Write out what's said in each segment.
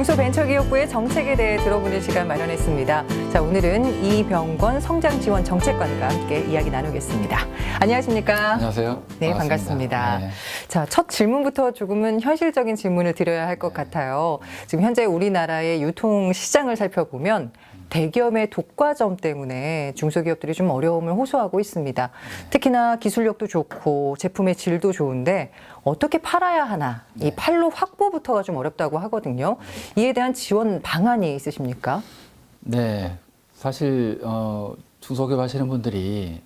중소벤처기업부의 정책에 대해 들어보는 시간 마련했습니다. 자, 오늘은 이병권 성장지원 정책관과 함께 이야기 나누겠습니다. 안녕하십니까? 안녕하세요. 네, 반갑습니다. 네. 자, 첫 질문부터 조금은 현실적인 질문을 드려야 할것 같아요. 지금 현재 우리나라의 유통 시장을 살펴보면 대기업의 독과점 때문에 중소기업들이 좀 어려움을 호소하고 있습니다. 특히나 기술력도 좋고 제품의 질도 좋은데 어떻게 팔아야 하나 이 판로 확보부터가 좀 어렵다고 하거든요. 이에 대한 지원 방안이 있으십니까? 네, 사실 어, 중소기업 하시는 분들이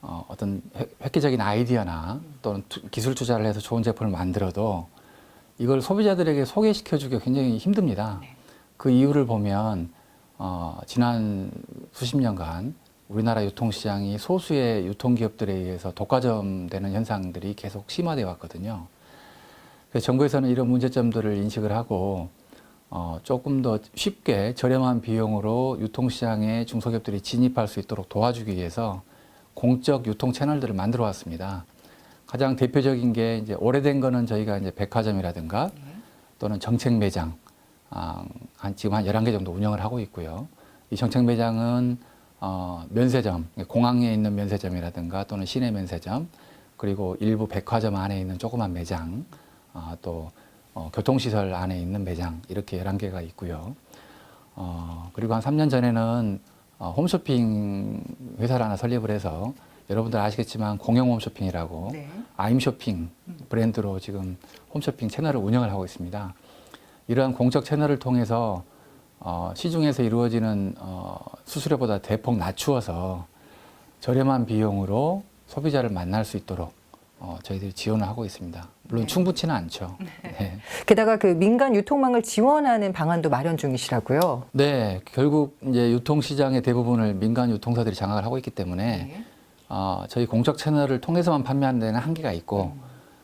어, 어떤 획- 획기적인 아이디어나 또는 투- 기술 투자를 해서 좋은 제품을 만들어도 이걸 소비자들에게 소개시켜주기가 굉장히 힘듭니다. 그 이유를 보면 어, 지난 수십 년간 우리나라 유통시장이 소수의 유통기업들에 의해서 독과점되는 현상들이 계속 심화되어 왔거든요. 그래서 정부에서는 이런 문제점들을 인식을 하고 어, 조금 더 쉽게 저렴한 비용으로 유통시장에 중소기업들이 진입할 수 있도록 도와주기 위해서 공적 유통 채널들을 만들어 왔습니다. 가장 대표적인 게 이제 오래된 거는 저희가 이제 백화점이라든가 또는 정책 매장, 아, 한 지금 한 11개 정도 운영을 하고 있고요. 이 정책 매장은 어, 면세점, 공항에 있는 면세점이라든가 또는 시내 면세점, 그리고 일부 백화점 안에 있는 조그만 매장, 아, 또 어, 교통시설 안에 있는 매장 이렇게 11개가 있고요. 어, 그리고 한 3년 전에는 어, 홈쇼핑 회사를 하나 설립을 해서 여러분들 아시겠지만 공영 홈쇼핑이라고 네. 아임쇼핑 브랜드로 지금 홈쇼핑 채널을 운영을 하고 있습니다. 이러한 공적 채널을 통해서 어, 시중에서 이루어지는 어, 수수료보다 대폭 낮추어서 저렴한 비용으로 소비자를 만날 수 있도록 어, 저희들이 지원을 하고 있습니다. 물론 충분치는 않죠. 네. 게다가 그 민간 유통망을 지원하는 방안도 마련 중이시라고요. 네, 결국 이제 유통 시장의 대부분을 민간 유통사들이 장악을 하고 있기 때문에 네. 어, 저희 공적 채널을 통해서만 판매하는 데는 한계가 있고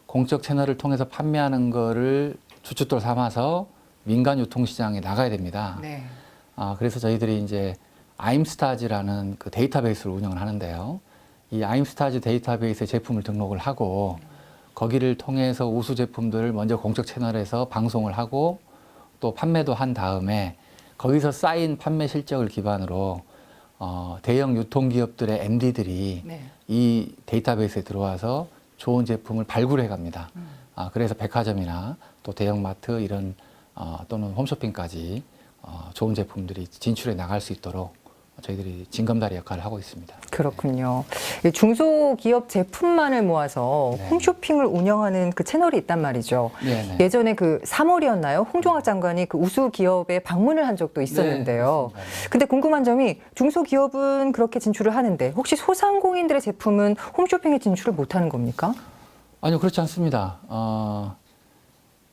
공적 채널을 통해서 판매하는 거를 주춧돌 삼아서 민간 유통시장에 나가야 됩니다. 네. 아, 그래서 저희들이 이제 아임스타즈라는 그 데이터베이스를 운영을 하는데요. 이 아임스타즈 데이터베이스에 제품을 등록을 하고 거기를 통해서 우수 제품들을 먼저 공적 채널에서 방송을 하고 또 판매도 한 다음에 거기서 쌓인 판매 실적을 기반으로 어, 대형 유통기업들의 MD들이 네. 이 데이터베이스에 들어와서 좋은 제품을 발굴해 갑니다. 아, 그래서 백화점이나 또 대형마트 이런 어, 또는 홈쇼핑까지 어, 좋은 제품들이 진출해 나갈 수 있도록 저희들이 징검다리 역할을 하고 있습니다. 그렇군요. 이 중소기업 제품만을 모아서 네. 홈쇼핑을 운영하는 그 채널이 있단 말이죠. 네, 네. 예전에 그 3월이었나요? 홍종학 장관이 그 우수 기업에 방문을 한 적도 있었는데요. 네. 근데 궁금한 점이 중소기업은 그렇게 진출을 하는데 혹시 소상공인들의 제품은 홈쇼핑에 진출을 못 하는 겁니까? 아니요, 그렇지 않습니다. 어,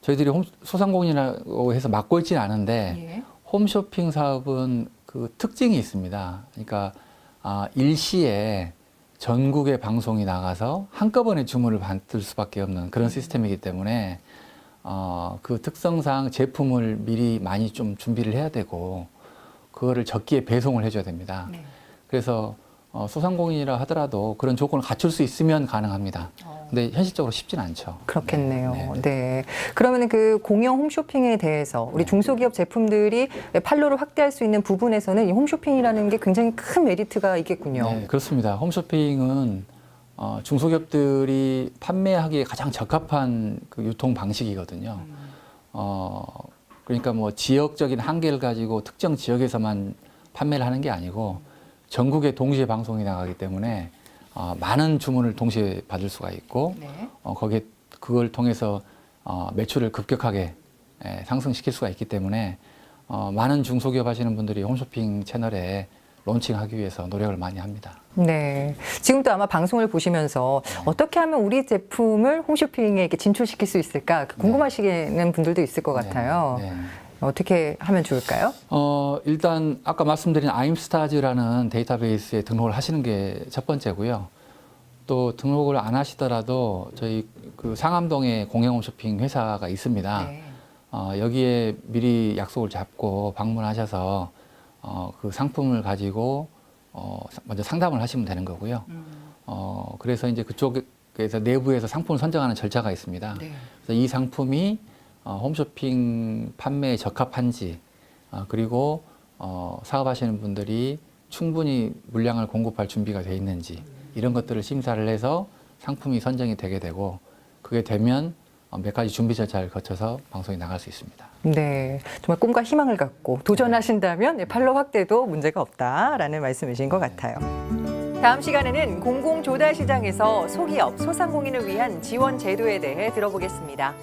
저희들이 홈, 소상공인이라고 해서 막고 있지는 않은데 예. 홈쇼핑 사업은 그 특징이 있습니다. 그러니까 아, 일시에 전국에 방송이 나가서 한꺼번에 주문을 받을 수밖에 없는 그런 시스템이기 때문에 어, 그 특성상 제품을 미리 많이 좀 준비를 해야 되고 그거를 적기에 배송을 해줘야 됩니다. 네. 그래서 어, 소상공인이라 하더라도 그런 조건을 갖출 수 있으면 가능합니다. 근데 현실적으로 쉽진 않죠. 그렇겠네요. 네, 네. 네. 그러면 그 공영 홈쇼핑에 대해서 우리 네. 중소기업 제품들이 판로를 확대할 수 있는 부분에서는 이 홈쇼핑이라는 게 굉장히 큰 메리트가 있겠군요. 네, 그렇습니다. 홈쇼핑은 어, 중소기업들이 판매하기에 가장 적합한 그 유통 방식이거든요. 어, 그러니까 뭐 지역적인 한계를 가지고 특정 지역에서만 판매를 하는 게 아니고 전국에 동시에 방송이 나가기 때문에 어, 많은 주문을 동시에 받을 수가 있고 네. 어, 거기에 그걸 통해서 어, 매출을 급격하게 예, 상승시킬 수가 있기 때문에 어, 많은 중소기업 하시는 분들이 홈쇼핑 채널에 론칭하기 위해서 노력을 많이 합니다. 네. 지금도 아마 방송을 보시면서 어떻게 하면 우리 제품을 홈쇼핑에 이렇게 진출시킬 수 있을까 궁금하시는 분들도 있을 것 같아요. 네, 네. 어떻게 하면 좋을까요? 어, 일단 아까 말씀드린 아임스타즈라는 데이터베이스에 등록을 하시는 게 첫 번째고요. 또 등록을 안 하시더라도 저희 그 상암동에 공영 홈 쇼핑 회사가 있습니다. 네. 어, 여기에 미리 약속을 잡고 방문하셔서 어, 그 상품을 가지고 어, 먼저 상담을 하시면 되는 거고요. 어, 그래서 이제 그쪽에서 내부에서 상품을 선정하는 절차가 있습니다. 네. 그래서 이 상품이 어, 홈쇼핑 판매에 적합한지 아, 그리고 어, 사업하시는 분들이 충분히 물량을 공급할 준비가 돼 있는지 이런 것들을 심사를 해서 상품이 선정이 되게 되고 그게 되면 어, 몇 가지 준비 절차를 거쳐서 방송에 나갈 수 있습니다. 네, 정말 꿈과 희망을 갖고 도전하신다면 네, 판로 확대도 문제가 없다라는 말씀이신 것 같아요. 다음 시간에는 공공조달 시장에서 소기업, 소상공인을 위한 지원 제도에 대해 들어보겠습니다.